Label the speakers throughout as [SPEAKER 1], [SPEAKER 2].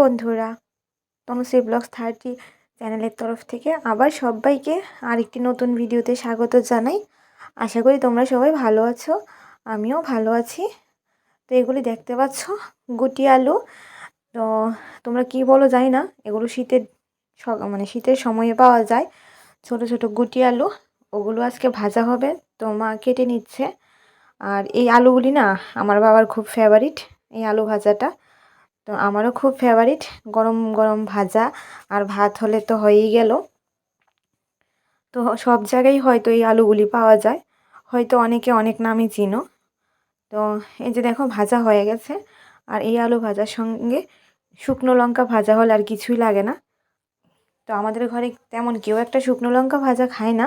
[SPEAKER 1] বন্ধুরা, Tanushree blogs thirty চ্যানেলের তরফ থেকে আবার সবাইকে আরেকটি নতুন ভিডিওতে স্বাগত জানাই। আশা করি তোমরা সবাই ভালো আছো, আমিও ভালো আছি। তো এগুলি দেখতে পাচ্ছ, গুটি আলু। তো তোমরা কি বলো জানি না, এগুলো শীতের মানে শীতের সময়ে পাওয়া যায়। ছোট ছোট গুটি আলু, ওগুলো আজকে ভাজা হবে, তো মা কেটে নিচ্ছে। আর এই আলুগুলি না, আমার বাবার খুব ফেভারিট এই আলু ভাজাটা। তো আমারও খুব ফেভারিট গরম গরম ভাজা আর ভাত হলে তো হয়েই গেল। তো সব জায়গায় হয়তো এই আলুগুলি পাওয়া যায়, হয়তো অনেকে অনেক নামই চিনো। তো এই যে দেখো ভাজা হয়ে গেছে আর এই আলু ভাজার সঙ্গে শুকনো লঙ্কা ভাজা হলে আর কিছুই লাগে না। তো আমাদের ঘরে তেমন কেউ একটা শুকনো লঙ্কা ভাজা খায় না,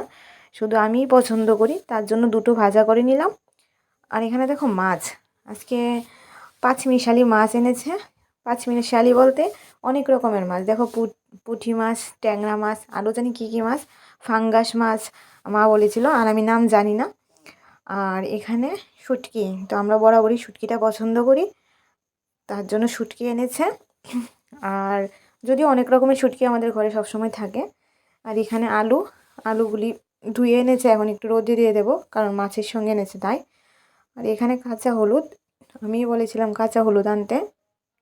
[SPEAKER 1] শুধু আমিই পছন্দ করি, তার জন্য দুটো ভাজা করে নিলাম। আর এখানে দেখো মাছ, আজকে পাঁচ মিশালি মাছ এনেছে পাঁচ মিশালি বলতে অনেক রকমের মাছ। দেখো পুট- মাছ, ট্যাংরা মাছ, আরও জানি কী কী মাছ? ফাঙ্গাস মাছ, মা বলেছিল, আর আমি নাম জানি না। আর এখানে শুটকি, তো আমরা বরাবরই শুটকিটা পছন্দ করি। তার জন্য শুটকি এনেছে। আর যদিও অনেক রকমের শুটকি আমাদের ঘরে সবসময় থাকে। আর এখানে আলু, আলুগুলি ধুয়ে এনেছে, এখন একটু রোদে দিয়ে দেবো, কারণ মাছের সঙ্গে এনেছে তাই। আর এখানে কাঁচা হলুদ আমি বলেছিলাম কাঁচা হলুদ আনতে।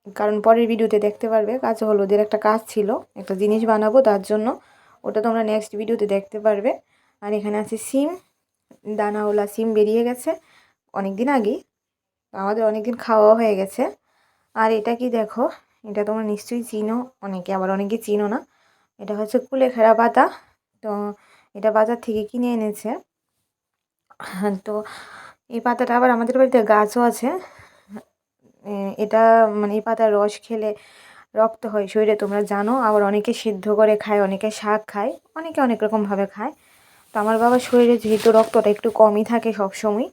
[SPEAKER 1] কারণ পরের ভিডিওতে দেখতে পারবে কাঁচা হলুদের একটা কাজ ছিল, একটা জিনিস বানাবো তার জন্য। ওটা তোমরা নেক্সট ভিডিওতে দেখতে পারবে। আর এখানে আছে সিম, দানাওয়ালা সিম বেরিয়ে গেছে অনেক দিন আগেই। আমাদের অনেক দিন খাওয়া হয়ে গেছে। আর এটা কি দেখো, এটা তোমরা নিশ্চয়ই চিনো, অনেকে আবার অনেকে চিনো না। এটা হচ্ছে কুলেখাড়া পাতা তো এটা বাজার থেকে কিনে এনেছে। তো এই পাতাটা আবার আমাদের বাড়িতে গাছও আছে। এটা মানে এই পাতার রস খেলে রক্ত হয় শরীরে, তোমরা জানো। আবার অনেকে সিদ্ধ করে খায়, অনেকে শাক খায়, অনেকে অনেক রকমভাবে খায়। তো আমার বাবার শরীরে যেহেতু রক্তটা একটু কমই থাকে সবসময়,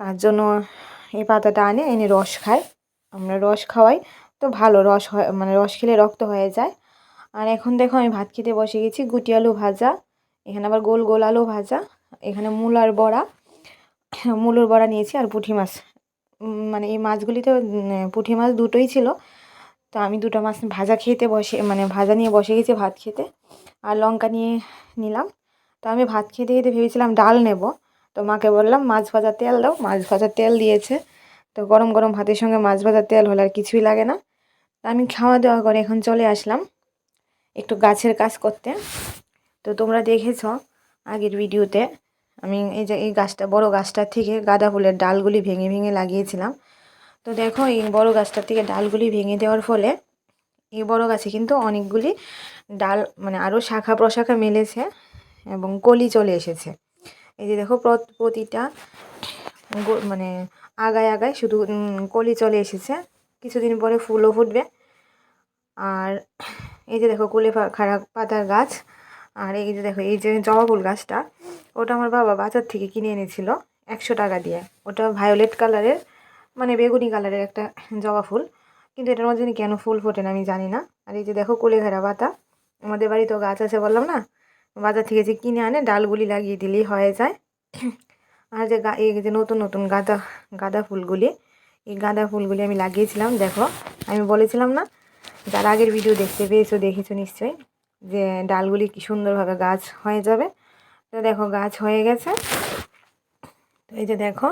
[SPEAKER 1] তার জন্য এই পাতাটা আনে, এনে রস খায়। আমরা রস খাওয়াই, তো ভালো রস হয় মানে রস খেলে রক্ত হয়ে যায়। আর এখন দেখো আমি ভাত খেতে বসে গেছি, গুটি আলু ভাজা, এখানে আবার গোল গোল আলু ভাজা, এখানে মূলার বড়া, মূলোর বড়া নিয়েছি আর পুঁটি মাছ। মানে এই মাছগুলিতে পুঁটি মাছ দুটোই ছিল। তো আমি দুটো মাছ ভাজা খেতে বসে মানে ভাজা নিয়ে বসে গেছি ভাত খেতে। আর লঙ্কা নিয়ে নিলাম। তো আমি ভাত খেতে খেতে ভেবেছিলাম ডাল নেব। তো মাকে বললাম, মাছ ভাজার তেল দাও। মাছ ভাজার তেল দিয়েছে। তো গরম গরম ভাতের সঙ্গে মাছ ভাজার তেল হলে আর কিছুই লাগে না। তো আমি খাওয়া দাওয়া করে এখন চলে আসলাম একটু গাছের কাজ করতে। তো তোমরা দেখেছ আগের ভিডিওতে আমি এই যে এই গাছটা, বড় গাছটার থেকে গাঁদা ফুলের ডালগুলি ভেঙে ভেঙে লাগিয়েছিলাম। তো দেখো, এই বড় গাছটার থেকে ডালগুলি ভেঙে দেওয়ার ফলে এই বড় গাছে কিন্তু অনেকগুলি ডাল মানে আরও শাখা প্রশাখা মেলেছে এবং কলি চলে এসেছে। এই যে দেখো, প্রত- প্রতিটা মানে আগায় আগায় শুধু কলি চলে এসেছে। কিছুদিন পরে ফুলও ফুটবে। আর এই যে দেখো কুলে পা- খাড়া পাতার গাছ। আর এই যে দেখো, এই যে জবা ফুল গাছটা। ওটা আমার বাবা বাজার থেকে কিনে এনেছিল একশো টাকা দিয়ে। ওটা ভায়োলেট কালারের মানে বেগুনি কালারের একটা জবা ফুল। কিন্তু এটার মধ্যে কেন ফুল ফোটে না আমি জানি না। আর এই যে দেখো কুলেঘাড়া পাতা, আমাদের বাড়িতেও গাছ আছে বললাম না? বাজার থেকে যে কিনে আনে, ডালগুলি লাগিয়ে দিলেই হয়ে যায়। আর যে এই যে নতুন নতুন গাঁদা গাঁদা ফুলগুলি, এই গাঁদা ফুলগুলি আমি লাগিয়েছিলাম, দেখো। আমি বলেছিলাম না, যার আগের ভিডিও দেখতে পেয়েছ, দেখেছ নিশ্চয়ই, যে ডালগুলি কি সুন্দরভাবে গাছ হয়ে যাবে। তো দেখো গাছ হয়ে গেছে। তো এই যে দেখো,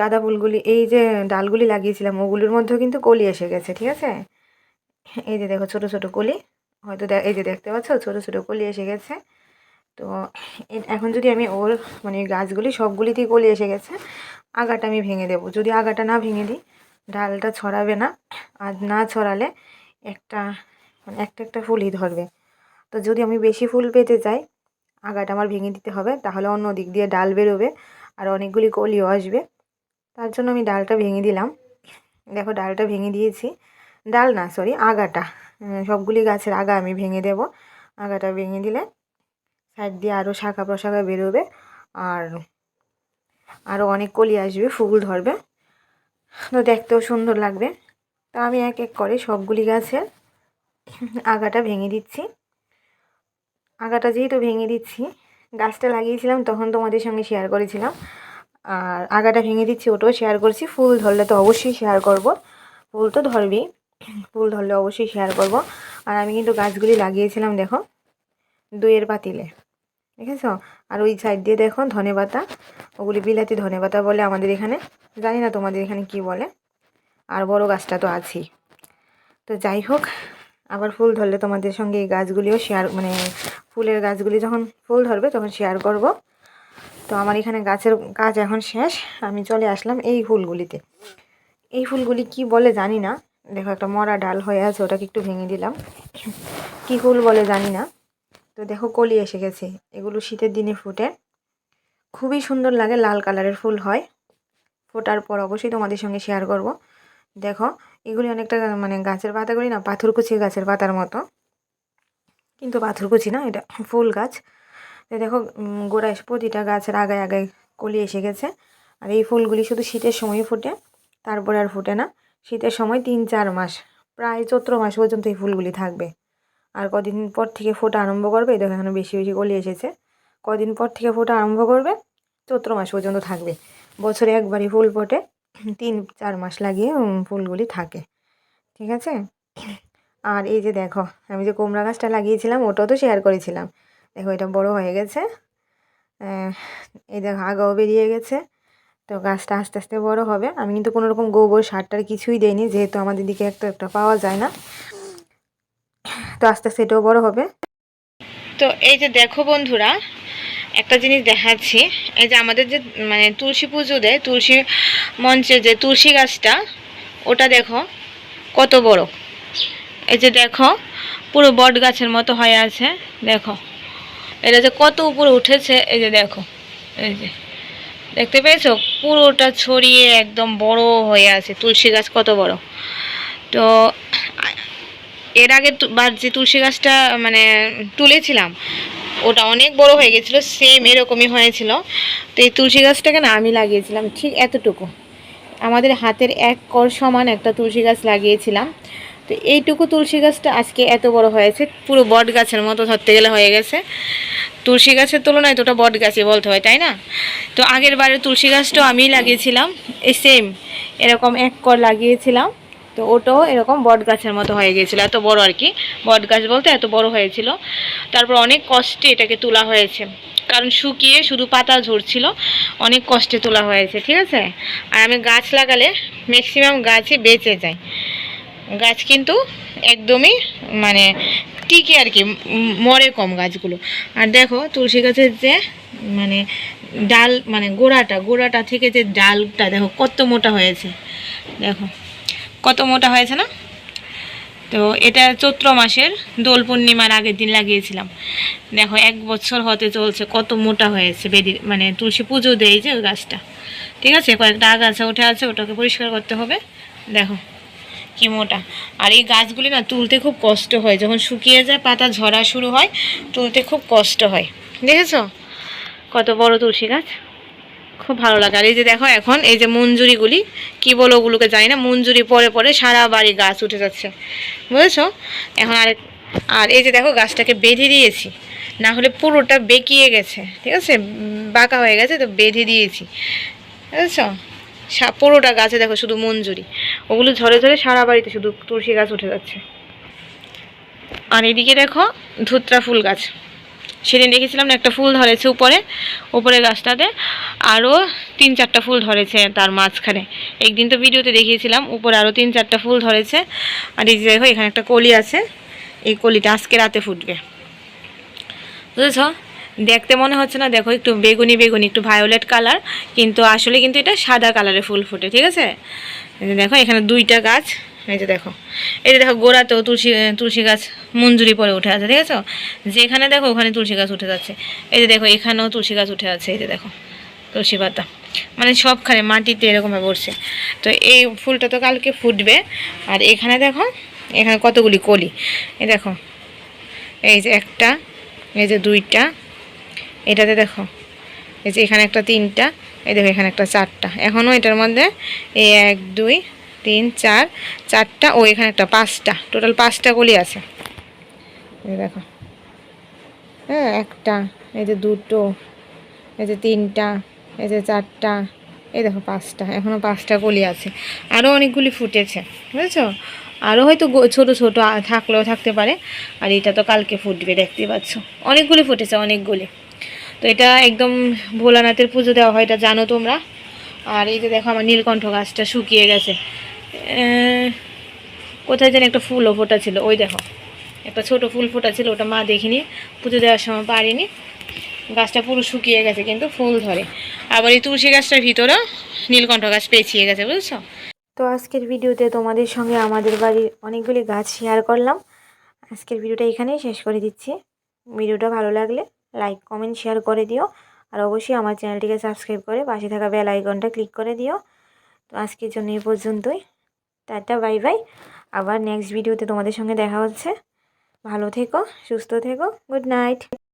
[SPEAKER 1] গাঁদা ফুলগুলি, এই যে ডালগুলি লাগিয়েছিলাম, ওগুলির মধ্যেও কিন্তু কলি এসে গেছে, ঠিক আছে? এই যে দেখো ছোট ছোট কলি, হয়তো এই যে দেখতে পাচ্ছ, ছোট ছোট কলি এসে গেছে। তো এখন যদি আমি ওর মানে গাছগুলি, সবগুলিতেই কলি এসে গেছে, আগাটা আমি ভেঙে দেবো। যদি আগাটা না ভেঙে দিই, ডালটা ছড়াবে না। আর না ছড়ালে একটা মানে একটা একটা ফুলই ধরবে। তো যদি আমি বেশি ফুল পেতে চাই আগাটা আমার ভেঙে দিতে হবে, তাহলে অন্য দিক দিয়ে ডাল বেরোবে আর অনেকগুলি কলিও আসবে। তার জন্য আমি ডালটা ভেঙে দিলাম। দেখো ডালটা ভেঙে দিয়েছি। ডাল না সরি আগাটা। সবগুলি গাছের আগা আমি ভেঙে দেব। আগাটা ভেঙে দিলে সাইড দিয়ে আরও শাখা প্রশাখা বেরোবে আর আরও অনেক কলি আসবে, ফুল ধরবে। তো দেখতেও সুন্দর লাগবে। তা আমি এক এক করে সবগুলি গাছের আগাটা ভেঙে দিচ্ছি। আগাটা যেহেতু ভেঙে দিচ্ছি, গাছটা লাগিয়েছিলাম তখন তোমাদের সঙ্গে শেয়ার করেছিলাম। আর আগাটা ভেঙে দিচ্ছি, ওটাও শেয়ার করছি। ফুল ধরলে তো অবশ্যই শেয়ার করব। ফুল তো ধরবেই, ফুল ধরলে অবশ্যই শেয়ার করব। আর আমি কিন্তু গাছগুলি লাগিয়েছিলাম, দেখো, দইয়ের পাতিলে, দেখেছ? আর ওই সাইড দিয়ে দেখো, ধনে পাতা, ওগুলি বিলাতি ধনে পাতা বলে আমাদের এখানে, জানি না তোমাদের এখানে কি বলে, আর বড় গাছটা তো আছেই। তো যাই হোক আবার ফুল ধরলে তোমাদের সঙ্গে এই গাছগুলিও শেয়ার মানে ফুলের গাছগুলি যখন ফুল ধরবে তখন শেয়ার করব। তো আমার এখানে গাছের কাজ এখন শেষ। আমি চলে আসলাম এই ফুলগুলিতে। এই ফুলগুলি কি বলে জানি না। দেখো একটা মরা ডাল হয়ে আছে, ওটাকে একটু ভেঙে দিলাম। কি ফুল বলে জানি না। তো দেখো কলি এসে গেছে। এগুলো শীতের দিনে ফুটে। খুবই সুন্দর লাগে, লাল কালারের ফুল হয়। ফোটার পর অবশ্যই তোমাদের সঙ্গে শেয়ার করব। দেখো, এগুলি অনেকটা মানে গাছের পাতাগুলি না, পাথরকুচি গাছের পাতার মতো। কিন্তু পাথরকুচি না, এটা ফুল গাছ। দেখো গোড়ায় প্রতিটা গাছের আগায় আগায় কলি এসে গেছে। আর এই ফুলগুলি শুধু শীতের সময় ফুটে, তারপরে আর ফুটে না। শীতের সময় তিন চার মাস, প্রায় চৈত্র মাস পর্যন্ত এই ফুলগুলি থাকবে। আর কদিন পর থেকে ফোটা আরম্ভ করবে, দেখো এখানে বেশি বেশি কলি এসেছে। কদিন পর থেকে ফোটা আরম্ভ করবে, চৈত্র মাস পর্যন্ত থাকবে। বছরে একবারই ফুল ফোটে। তিন, চার মাস লাগিয়ে ফুলগুলি থাকে। ঠিক আছে? আর এই যে দেখো, আমি যে কুমড়া গাছটা লাগিয়েছিলাম, ওটাও তো শেয়ার করেছিলাম। দেখো, এটা বড় হয়ে গেছে। এই দেখো, আগাও বেরিয়ে গেছে। তো গাছটা আস্তে আস্তে বড় হবে। আমি কিন্তু কোনো রকম গোবর সারটার কিছুই দেইনি, যেহেতু আমাদের দিকে একটা একটা পাওয়া যায় না। তো আস্তে আস্তে এটাও বড় হবে। তো এই যে দেখো বন্ধুরা একটা জিনিস দেখাচ্ছি, এই যে আমাদের যে মানে তুলসী পুজো দেয়, তুলসী মঞ্চে যে তুলসী গাছটা, ওটা দেখো কত বড়। এই যে দেখো, পুরো বট গাছের মতো হয়ে আছে, দেখো। এটা যে কত উপরে উঠেছে, এই যে দেখো, এই যে। দেখতে পেয়েছ? পুরোটা ছড়িয়ে একদম বড় হয়ে আছে, তুলসী গাছ কত বড়। তো, এর আগে বার যে তুলসী গাছটা মানে তুলেছিলাম ওটা অনেক বড় হয়ে গেছিল সেম এরকমই হয়েছিল। তো এই তুলসী গাছটাকে না আমি লাগিয়েছিলাম, ঠিক এতটুকু। আমাদের হাতের এক কর সমান একটা তুলসী গাছ লাগিয়েছিলাম। তো এইটুকু তুলসী গাছটা আজকে এত বড় হয়েছে, পুরো বট গাছের মতো ধরতে গেলে হয়ে গেছে। তুলসী গাছের তুলনায় তো ওটা বট গাছই বলতে হয়, তাই না? তো আগের বারে তুলসী গাছটাও আমি লাগিয়েছিলাম, এই সেম এরকম এক কর লাগিয়েছিলাম। তো ওটাও এরকম বট গাছের মতো হয়ে গিয়েছিল, এত বড় আর কি। বট গাছ বলতে এত বড় হয়েছিল। তারপর অনেক কষ্টে এটাকে তোলা হয়েছে। কারণ শুকিয়ে শুধু পাতা ঝরছিল, অনেক কষ্টে তোলা হয়েছে, ঠিক আছে? আর আমি গাছ লাগালে ম্যাক্সিমাম গাছই বেঁচে যায়। গাছ কিন্তু একদমই মানে টিকে আর কি মরে কম গাছগুলো। আর দেখো তুলসী গাছের যে মানে ডাল মানে গোড়াটা গোড়াটা থেকে যে ডালটা, দেখো কত মোটা হয়েছে। দেখো। কত মোটা হয়েছে না? তো এটা চৈত্র মাসের দোল পূর্ণিমার আগের দিন লাগিয়েছিলাম। দেখো, এক বছর হতে চলছে, কত মোটা হয়েছে বেদি মানে তুলসী পুজো দেয় যে ওই গাছটা। ঠিক আছে? কয়েকটা আগাছা উঠে আছে, ওটাকে পরিষ্কার করতে হবে। দেখো, কি মোটা। আর এই গাছগুলি না তুলতে খুব কষ্ট হয়। যখন শুকিয়ে যায়, পাতা ঝরা শুরু হয়, তুলতে খুব কষ্ট হয়। দেখেছ? কত বড় তুলসী গাছ। খুব ভালো লাগে। আর এই যে দেখো এখন, এই যে মঞ্জুরিগুলি, কি বলো ওগুলোকে জানি না, মঞ্জুরি পরে পরে সারা বাড়ি গাছ উঠে যাচ্ছে। বুঝেছ? এখন আর আর এই যে দেখো গাছটাকে বেঁধে দিয়েছি, না হলে পুরোটা বেঁকিয়ে গেছে, ঠিক আছে? বাঁকা হয়ে গেছে, তো বেঁধে দিয়েছি। বুঝেছ? পুরোটা গাছে দেখো শুধু মঞ্জুরি। ওগুলো ঝরে ঝরে সারা বাড়িতে শুধু তুলসী গাছ উঠে যাচ্ছে। আর এদিকে দেখো ধুত্রা ফুল গাছ। সেদিন দেখেছিলাম না, একটা ফুল ধরেছে উপরে উপরে গাছটাতে, আরও তিন চারটা ফুল ধরেছে তার মাঝখানে। একদিন তো ভিডিওতে দেখিয়েছিলাম, উপরে আরও তিন চারটা ফুল ধরেছে। আর এই দেখো, এখানে একটা কলি আছে, এই কলিটা আজকে রাতে ফুটবে। বুঝেছ? দেখতে মনে হচ্ছে না, দেখো একটু বেগুনি বেগুনি, একটু ভায়োলেট কালার কিন্তু আসলে কিন্তু এটা সাদা কালারে ফুল ফুটে, ঠিক আছে? দেখো, এখানে দুইটা গাছ এই যে দেখো। এই যে দেখো, গোড়াতেও তুলসী তুলসী গাছ মঞ্জুরি পরে উঠে আছে, ঠিক আছে? যেখানে দেখো, ওখানে তুলসী গাছ উঠে যাচ্ছে। এই যে দেখো, এখানেও তুলসী গাছ উঠে আছে, এই যে দেখো, তুলসী পাতা। মানে সবখানে মাটিতে এরকমভাবে পড়ছে তো এই ফুলটা তো কালকে ফুটবে। আর এখানে দেখো, এখানে কতগুলি কলি। এই দেখো, এই যে একটা, এই যে দুইটা, এটাতে দেখো, এই যে এখানে একটা তিনটা, এই দেখো, এখানে একটা চারটা। এখনও এটার মধ্যে এই এক, দুই তিন, চার, চারটা, ও এখানে একটা পাঁচটা টোটাল পাঁচটা গলি আছে। দেখো। হ্যাঁ একটা, এই যে দুটো, এই যে তিনটা, এই যে চারটা, এই দেখো পাঁচটা এখনও পাঁচটা কলি আছে। আরও অনেকগুলি ফুটেছে, বুঝেছ? আরও হয়তো ছোট ছোট থাকলেও থাকতে পারে। আর এটা তো কালকে ফুটবে, দেখতে পাচ্ছ। অনেকগুলি ফুটেছে, অনেকগুলি। তো এটা একদম ভোলানাথের পুজো দেওয়া হয়, এটা জানো তোমরা? আর এই যে দেখো আমার নীলকণ্ঠ গাছটা শুকিয়ে গেছে। কোথায় যেন একটা ফুলও ফোটা ছিল, ওই দেখো। একটা ছোট ফুল ফোটা ছিল, ওটা মা দেখিনি, পুজো দেওয়ার সময় পারিনি। গাছটা পুরো শুকিয়ে গেছে, কিন্তু ফুল ধরে। আবার এই তুলসী গাছটার ভিতরেও নীলকণ্ঠ গাছ পেঁচিয়ে গেছে, বুঝছ? তো আজকের ভিডিওতে তোমাদের সঙ্গে আমাদের বাড়ির অনেকগুলি গাছ শেয়ার করলাম। আজকের ভিডিওটা এখানেই শেষ করে দিচ্ছি। ভিডিওটা ভালো লাগলে লাইক কমেন্ট শেয়ার করে দিও। আর অবশ্যই আমার চ্যানেলটিকে সাবস্ক্রাইব করে পাশে থাকা বেল আইকনটা ক্লিক করে দিও। তো আজকের জন্য এই পর্যন্তই। Tata, bye bye. আবার নেক্সট ভিডিওতে তোমাদের সঙ্গে দেখা হচ্ছে। ভালো থেকো, সুস্থ থেকো। Good night